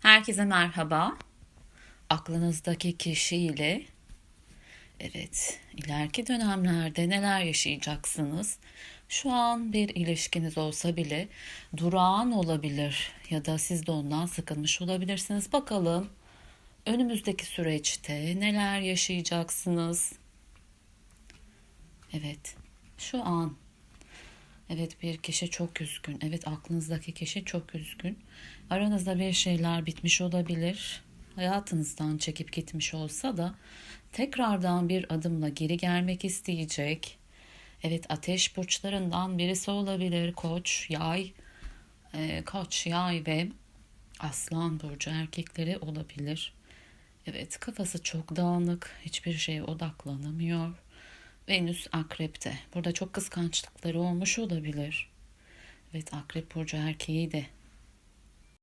Herkese merhaba. Aklınızdaki kişiyle evet, ileriki dönemlerde neler yaşayacaksınız? Şu an bir ilişkiniz olsa bile durağan olabilir ya da siz de ondan sıkılmış olabilirsiniz. Bakalım önümüzdeki süreçte neler yaşayacaksınız? Evet, şu an Evet bir kişi çok üzgün. Evet aklınızdaki kişi çok üzgün. Aranızda bir şeyler bitmiş olabilir. Hayatınızdan çekip gitmiş olsa da tekrardan bir adımla geri gelmek isteyecek. Evet ateş burçlarından birisi olabilir. Koç, yay, e, koç, yay ve aslan burcu erkekleri olabilir. Evet kafası çok dağınık. Hiçbir şeye odaklanamıyor. Venüs akrepte. Burada çok kıskançlıkları olmuş olabilir. Evet akrep burcu erkeği de